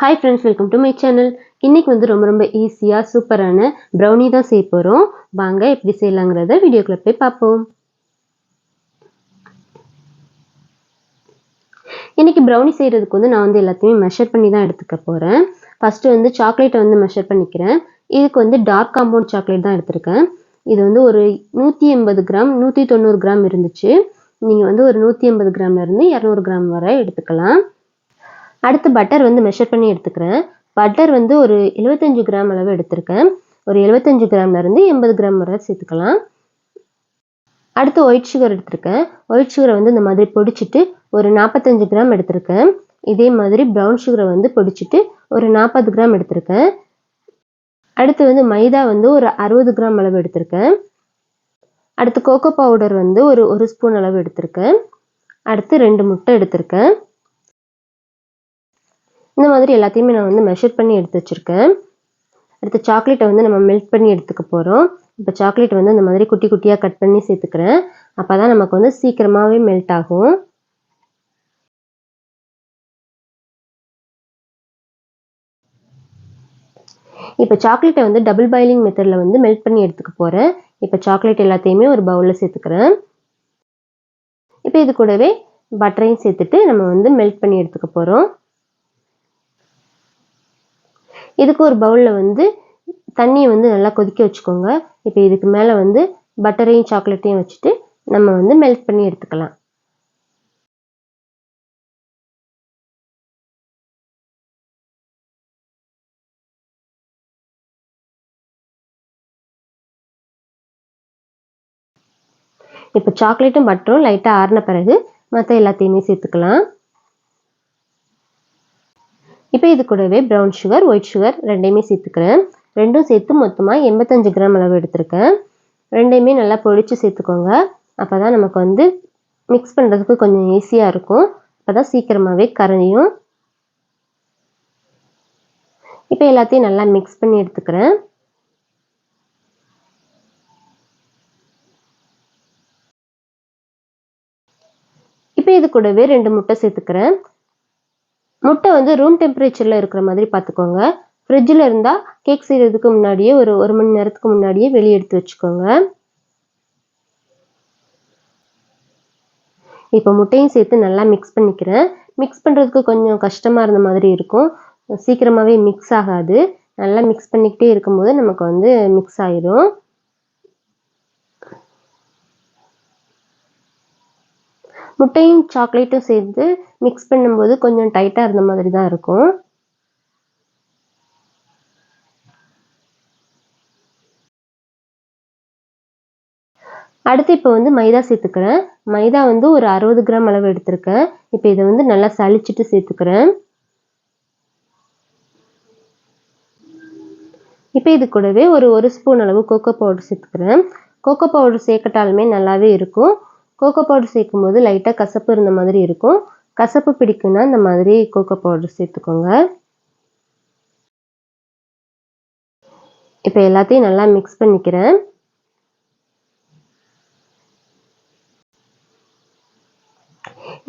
Hi friends welcome to my channel இன்னைக்கு வந்து ரொம்ப ரொம்ப ஈஸியாக சூப்பரான ப்ரௌனி தான் செய்ய போகிறோம் வாங்க எப்படி செய்யலாங்கிறத வீடியோக்குள்ள போய் பார்ப்போம். இன்றைக்கி ப்ரௌனி செய்கிறதுக்கு வந்து நான் வந்து எல்லாத்தையுமே மெஷர் பண்ணி தான் எடுத்துக்க போகிறேன் ஃபஸ்ட்டு வந்து சாக்லேட்டை வந்து மெஷர் பண்ணிக்கிறேன். இதுக்கு வந்து டார்க் காம்பவுண்ட் சாக்லேட் தான் எடுத்திருக்கேன். இது வந்து ஒரு நூற்றி எண்பது கிராம் நூற்றி தொண்ணூறு கிராம் இருந்துச்சு. நீங்கள் வந்து ஒரு நூற்றி எண்பது கிராம்லேருந்து இரநூறு கிராம் வரை எடுத்துக்கலாம். அடுத்து பட்டர் வந்து மெஷர் பண்ணி எடுத்துக்கிறேன். பட்டர் வந்து ஒரு எழுபத்தஞ்சு கிராம் அளவு எடுத்திருக்கேன். ஒரு எழுபத்தஞ்சு கிராம்லேருந்து எண்பது கிராம் வரை சேர்த்துக்கலாம். அடுத்து ஒயிட் சுகர் எடுத்திருக்கேன். ஒயிட் சுகரை வந்து இந்த மாதிரி பொடிச்சிட்டு ஒரு நாற்பத்தஞ்சு கிராம் எடுத்திருக்கேன். இதே மாதிரி ப்ரௌன் சுகரை வந்து பொடிச்சிட்டு ஒரு நாற்பது கிராம் எடுத்திருக்கேன். அடுத்து வந்து மைதா வந்து ஒரு அறுபது கிராம் அளவு எடுத்திருக்கேன். அடுத்து கோகோ பவுடர் வந்து ஒரு ஒரு ஸ்பூன் அளவு எடுத்திருக்கேன். அடுத்து ரெண்டு முட்டை எடுத்திருக்கேன். இந்த மாதிரி எல்லாத்தையுமே நான் வந்து மெஷர் பண்ணி எடுத்து வச்சுருக்கேன். அடுத்து சாக்லேட்டை வந்து நம்ம மெல்ட் பண்ணி எடுத்துக்க போகிறோம் இப்போ சாக்லேட் வந்து இந்த மாதிரி குட்டி குட்டியாக கட் பண்ணி சேர்த்துக்கிறேன். அப்போ தான் நமக்கு வந்து சீக்கிரமாகவே மெல்ட் ஆகும். இப்போ சாக்லேட்டை வந்து டபுள் பாயிலிங் மெத்தடில் வந்து மெல்ட் பண்ணி எடுத்துக்க போகிறேன் இப்போ சாக்லேட் எல்லாத்தையுமே ஒரு பவுலில் சேர்த்துக்கிறேன். இப்போ இது கூடவே பட்டரையும் சேர்த்துட்டு நம்ம வந்து மெல்ட் பண்ணி எடுத்துக்க போகிறோம் இதுக்கு ஒரு பவுலில் வந்து தண்ணியை வந்து நல்லா கொதிக்க வச்சுக்கோங்க. இப்போ இதுக்கு மேலே வந்து பட்டரையும் சாக்லேட்டையும் வச்சுட்டு நம்ம வந்து மெல்ட் பண்ணி எடுத்துக்கலாம். இப்போ சாக்லேட்டும் பட்டரும் லைட்டாக ஆறின பிறகு மற்ற எல்லாத்தையுமே சேர்த்துக்கலாம். இப்போ இது கூடவே ப்ரௌன் சுகர் ஒயிட் சுகர் ரெண்டையுமே சேர்த்துக்கிறேன். ரெண்டும் சேர்த்து மொத்தமாக எண்பத்தஞ்சு கிராம் அளவு எடுத்திருக்கேன். ரெண்டையுமே நல்லா பொழிச்சு சேர்த்துக்கோங்க. அப்போ தான் நமக்கு வந்து மிக்ஸ் பண்ணுறதுக்கு கொஞ்சம் ஈஸியாக இருக்கும். அப்போ தான் சீக்கிரமாகவே கரையும் இப்போ எல்லாத்தையும் நல்லா மிக்ஸ் பண்ணி எடுத்துக்கிறேன். இப்போ இது கூடவே ரெண்டு முட்டை சேர்த்துக்கிறேன். முட்டை வந்து ரூம் டெம்பரேச்சரில் இருக்கிற மாதிரி பார்த்துக்கோங்க. ஃப்ரிட்ஜில் இருந்தால் கேக் செய்கிறதுக்கு முன்னாடியே ஒரு ஒரு மணி நேரத்துக்கு முன்னாடியே வெளியே எடுத்து வச்சுக்கோங்க. இப்போ முட்டையும் சேர்த்து நல்லா மிக்ஸ் பண்ணிக்கிறேன். மிக்ஸ் பண்ணுறதுக்கு கொஞ்சம் கஷ்டமாக இருந்த மாதிரி இருக்கும். சீக்கிரமாகவே மிக்ஸ் ஆகாது. நல்லா மிக்ஸ் பண்ணிக்கிட்டே இருக்கும்போது நமக்கு வந்து மிக்ஸ் ஆயிரும். முட்டையும் சாக்லேட்டும் சேர்த்து மிக்ஸ் பண்ணும்போது கொஞ்சம் டைட்டாக இருந்த மாதிரி தான் இருக்கும். அடுத்து இப்போ வந்து மைதா சேர்த்துக்கிறேன். மைதா வந்து ஒரு அறுபது கிராம் அளவு எடுத்திருக்கேன். இப்போ இதை வந்து நல்லா சளிச்சிட்டு சேர்த்துக்கிறேன். இப்போ இது கூடவே ஒரு ஒரு ஸ்பூன் அளவு கோகோ பவுடர் சேர்த்துக்கிறேன். கோகோ பவுடர் சேர்க்கட்டாலுமே நல்லாவே இருக்கும். கோகோ பவுடர் சேர்க்கும் போது லைட்டாக கசப்பு இருந்த மாதிரி இருக்கும். கசப்பு பிடிக்குன்னா இந்த மாதிரி கோகோ பவுடர் சேர்த்துக்கோங்க. இப்போ எல்லாத்தையும் நல்லா மிக்ஸ் பண்ணிக்கிறேன்.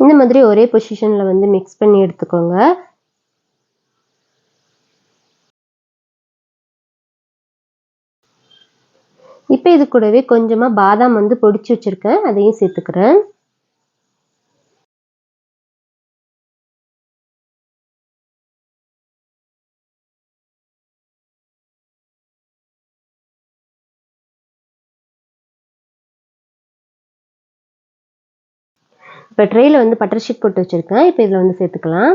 இந்த மாதிரி ஒரே பொசிஷனில் வந்து மிக்ஸ் பண்ணி எடுத்துக்கோங்க. இப்போ இது கூடவே கொஞ்சமாக பாதாம் வந்து பொடிச்சு வச்சுருக்கேன். அதையும் சேர்த்துக்கிறேன். இப்போ ட்ரேயில் வந்து பட்டர் ஷீட் போட்டு வச்சுருக்கேன். இப்போ இதில் வந்து சேர்த்துக்கலாம்.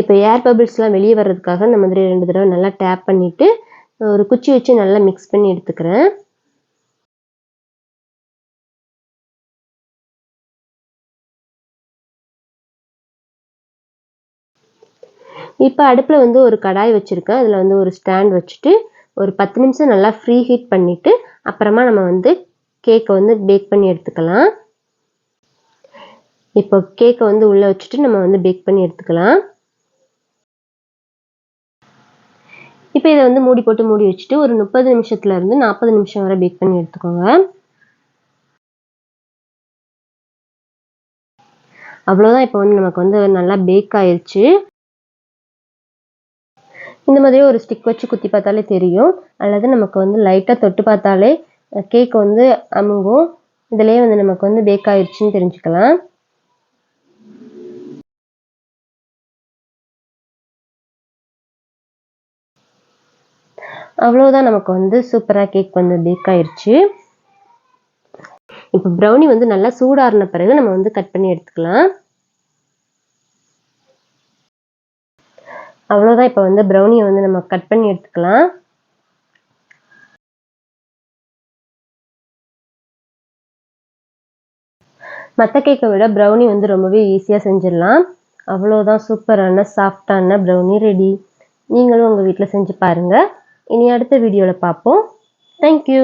இப்போ ஏர் பபிள்ஸ்லாம் வெளியே வர்றதுக்காக இந்த மாதிரி ரெண்டு தடவை நல்லா டேப் பண்ணிவிட்டு ஒரு குச்சி வச்சு நல்லா மிக்ஸ் பண்ணி எடுத்துக்கிறேன். இப்போ அடுப்பில் வந்து ஒரு கடாய் வச்சுருக்கேன். அதில் வந்து ஒரு ஸ்டாண்ட் வச்சுட்டு ஒரு பத்து நிமிஷம் நல்லா ஃப்ரீ ஹீட் பண்ணிவிட்டு அப்புறமா நம்ம வந்து கேக்கை வந்து பேக் பண்ணி எடுத்துக்கலாம். இப்போ கேக்கை வந்து உள்ளே வச்சுட்டு நம்ம வந்து பேக் பண்ணி எடுத்துக்கலாம். இப்போ இதை வந்து மூடி போட்டு மூடி வச்சுட்டு ஒரு முப்பது நிமிஷத்துல இருந்து நாற்பது நிமிஷம் வரை பேக் பண்ணி எடுத்துக்கோங்க. அவ்வளோதான் இப்போ வந்து நமக்கு வந்து நல்லா பேக் ஆயிடுச்சு இந்த மாதிரி ஒரு ஸ்டிக் வச்சு குத்தி பார்த்தாலே தெரியும். அல்லது நமக்கு வந்து லைட்டாக தொட்டு பார்த்தாலே கேக் வந்து அமுங்கும். இதிலே வந்து நமக்கு வந்து பேக் ஆயிடுச்சுன்னு தெரிஞ்சுக்கலாம். அவ்வளோதான் நமக்கு வந்து சூப்பராக கேக் வந்து பேக் ஆயிருச்சு. இப்போ ப்ரௌனி வந்து நல்லா சூடாறின பிறகு நம்ம வந்து கட் பண்ணி எடுத்துக்கலாம். அவ்வளோதான் இப்போ வந்து ப்ரௌனியை வந்து நம்ம கட் பண்ணி எடுத்துக்கலாம். மற்ற கேக்கை விட ப்ரௌனி வந்து ரொம்பவே ஈஸியாக செஞ்சிடலாம். அவ்வளோதான் சூப்பரான சாஃப்டான ப்ரௌனி ரெடி நீங்களும் உங்கள் வீட்டில் செஞ்சு பாருங்கள் இனி அடுத்த வீடியோவில் பார்ப்போம். தேங்க்யூ